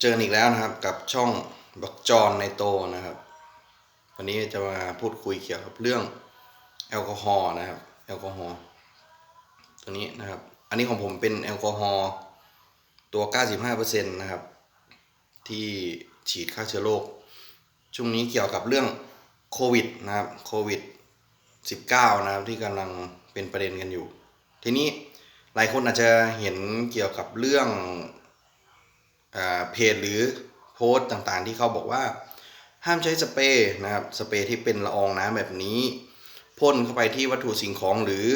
เจอกันอีกแล้วนะครับกับช่องบักจอนในโตนะครับ วันนี้จะมาพูดคุยเกี่ยวกับเรื่องแอลกอฮอล์นะครับแอลกอฮอล์ตัวนี้นะครับ อันนี้ของผมเป็นแอลกอฮอล์ตัว 95%นะครับ ที่ฉีดฆ่าเชื้อโรคช่วงนี้เกี่ยวกับเรื่องโควิดนะครับโควิด 19 นะครับที่กำลังเป็นประเด็นกันอยู่ ทีนี้หลายคนอาจจะเห็นเกี่ยวกับเรื่อง เพจหรือโพสต์ต่างๆ ที่เขาบอกว่า ห้ามใช้สเปรย์นะครับสเปรย์ที่เป็นละอองน้ำแบบนี้พ่นเข้าไปที่วัตถุสิ่งของหรือ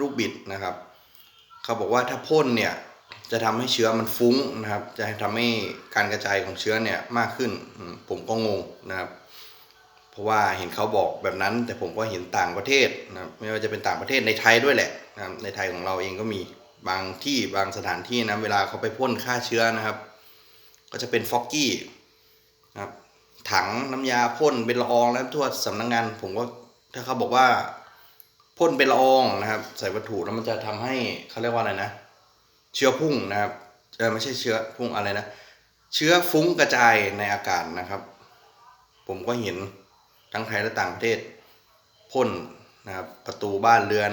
ลูกบิดนะครับ เขาบอกว่าถ้าพ่นเนี่ยจะทำให้เชื้อมันฟุ้งนะครับ จะทำให้การกระจายของเชื้อเนี่ยมากขึ้นผมก็งงนะครับ เพราะว่าเห็นเขาบอกแบบนั้น แต่ผมก็เห็นต่างประเทศนะครับไม่ว่าจะเป็นต่างประเทศในไทยด้วยแหละนะครับในไทยของเราเองก็มีบางที่บางสถานที่นะเวลาเขาไปพ่นฆ่าเชื้อนะครับ ก็จะเป็นฟอกกี้นะครับถังน้ำยาพ่นเป็นละอองแล้วทั่วสำนักงาน ผมก็ถ้าเขาบอกว่าพ่นเป็นละอองนะครับ ใส่วัตถุแล้วมันจะทำให้เขาเรียกว่าอะไรนะ เชื้อพุ่งนะครับเออไม่ใช่เชื้อพุ่งอะไรนะ เชื้อฟุ้งกระจายในอากาศนะครับ ผมก็เห็นทั้งไทยและต่างประเทศพ่นนะครับประตูบ้านเรือน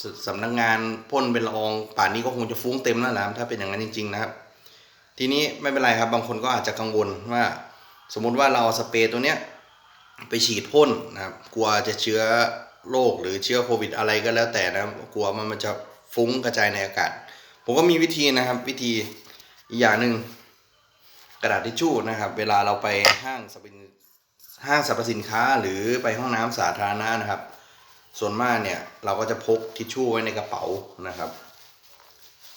สสำนักงานพ่นเป็นละออง ป่านนี้ก็คงจะฟุ้งเต็มแล้วนะถ้าเป็นอย่างนั้นจริง ๆ นะครับ ทีนี้ไม่เป็นไรครับ บางคนก็อาจจะกังวลว่า สมมุติว่าเราสเปรย์ตัวเนี้ยไปฉีดพ่นนะครับ กลัวจะเชื้อโรคหรือเชื้อโควิดอะไรก็แล้วแต่นะกลัวมันมันจะฟุ้งกระจายในอากาศ ผมก็มีวิธีนะครับ วิธีอีกอย่างหนึ่งกระดาษทิชชู่นะครับ เวลาเราไปห้างสรรพห้างสรรพสินค้าหรือไปห้องน้ำสาธารณะนะครับ ส่วนมากเนี่ยเราก็จะพกทิชชู่ไว้ในกระเป๋านะครับ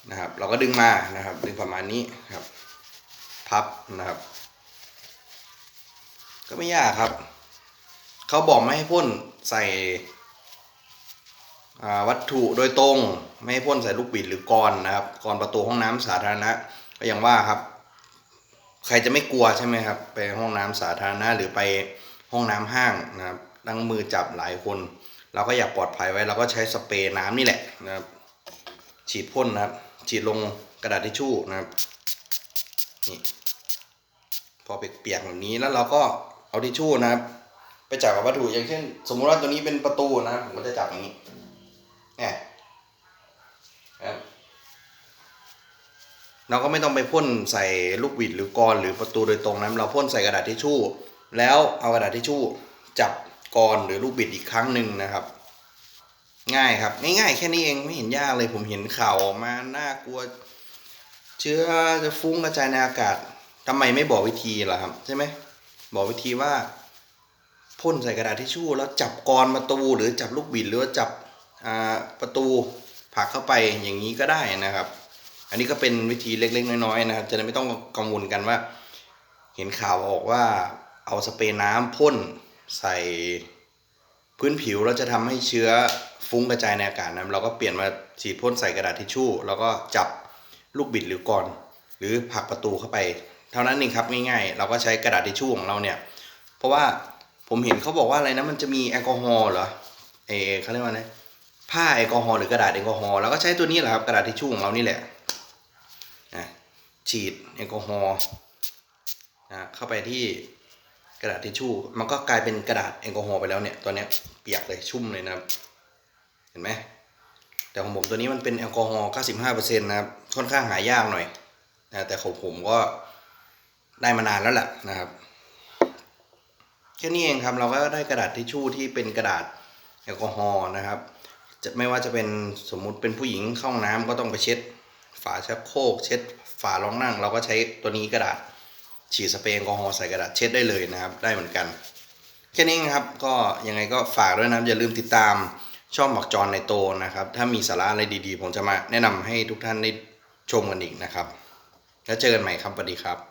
นะครับ เราก็ดึงมานะครับ ดึงประมาณนี้ครับ พับนะครับ ก็ไม่ยากครับ เขาบอกไม่ให้พ่นใส่อวัตถุโดยตรงไม่ให้พ่นใส่ลูกบิดหรือกรอนนะครับกรอนประตูห้องน้ำสาธารณะ ก็อย่างว่าครับ ใครจะไม่กลัวใช่ไหมครับ ไปห้องน้ำสาธารณะหรือไปห้องน้ำห้างนะครับตั้งมือจับหลายคน เราก็อยากปลอดภัยไว้เราก็ใช้สเปรย์น้ำนี่แหละนะครับ ฉีดพ่นนะครับ ฉีดลงกระดาษทิชชู่นะครับนี่พอเปียกๆแบบนี้แล้วเราก็เอาทิชชู่นะครับ ไปจับกับวัตถุอย่างเช่น สมมุติว่าตัวนี้เป็นประตูนะผมก็จะจับอย่างนี้เนี่ยนะเราก็ไม่ต้องไปพ่นใส่ลูกบิดหรือกรอนหรือประตูโดยตรงนะเราพ่นใส่กระดาษทิชชู่ แล้วเอากระดาษทิชชู่จับกรอนหรือลูกบิดอีกครั้งหนึ่งนะครับ ง่ายครับง่ายๆแค่นี้เองไม่เห็นยากเลยผมเห็นข่าวออกมาน่ากลัว เชื้อจะฟุ้งกระจายในอากาศทำไมไม่บอกวิธีล่ะครับ ใช่ไหมบอกวิธีว่าพ่นใส่กระดาษทิชชู่แล้วจับกรประตูหรือจับลูกบิดหรือว่าจับประตูผักเข้าไปอย่างนี้ก็ได้นะครับ อันนี้ก็เป็นวิธีเล็ก ๆ น้อยๆนะครับ จะได้ไม่ต้องกังวลกันว่า เห็นข่าวออกว่าเอาสเปรย์น้ำพ่นใส่พื้นผิวแล้วจะทำให้เชื้อ ฟุ้งกระจายในอากาศนะเราก็เปลี่ยนมาฉีดพ่นใส่กระดาษทิชชู่ แล้วก็จับลูกบิดหรือกรอน หรือผลักประตูเข้าไป เท่านั้นเองครับง่ายๆ เราก็ใช้กระดาษทิชชู่ของเราเนี่ย เพราะว่าผมเห็นเขาบอกว่าอะไรนะมันจะมีแอลกอฮอล์เหรอเออเขาเรียกว่าไงผ้าแอลกอฮอล์หรือกระดาษแอลกอฮอล์เราก็ใช้ตัวนี้แหละครับกระดาษทิชชู่ของเรานี่แหละนะฉีดแอลกอฮอล์นะเข้าไปที่กระดาษทิชชู่ มันก็กลายเป็นกระดาษแอลกอฮอล์ไปแล้วเนี่ยตอนเนี้ยเปียกเลยชุ่มเลยนะครับ เห็นไหมแต่ของผมตัวนี้มันเป็นแอลกอฮอล์95%นะครับ ค่อนข้างหายากหน่อยนะแต่ของผมก็ได้มานานแล้วแหละนะครับแค่นี้เองครับเราก็ได้กระดาษทิชชู่ที่เป็นกระดาษแอลกอฮอล์นะครับจะไม่ว่าจะเป็นสมมุติเป็นผู้หญิงเข้าห้องน้ำก็ต้องไปเช็ด ฝาชักโครกเช็ด ฝารองนั่ง เราก็ใช้ตัวนี้กระดาษฉีดสเปรย์แอลกอฮอล์ใส่กระดาษเช็ดได้เลยนะครับ ได้เหมือนกัน แค่นี้ครับก็ยังไงก็ฝากด้วยนะอย่าลืมติดตาม ช่องหมักจอนในโตนะครับ ถ้ามีสาระอะไรดีๆ ผมจะมาแนะนำให้ทุกท่านได้ชมกันอีกนะครับ แล้วเจอกันใหม่ครับสวัสดีครับ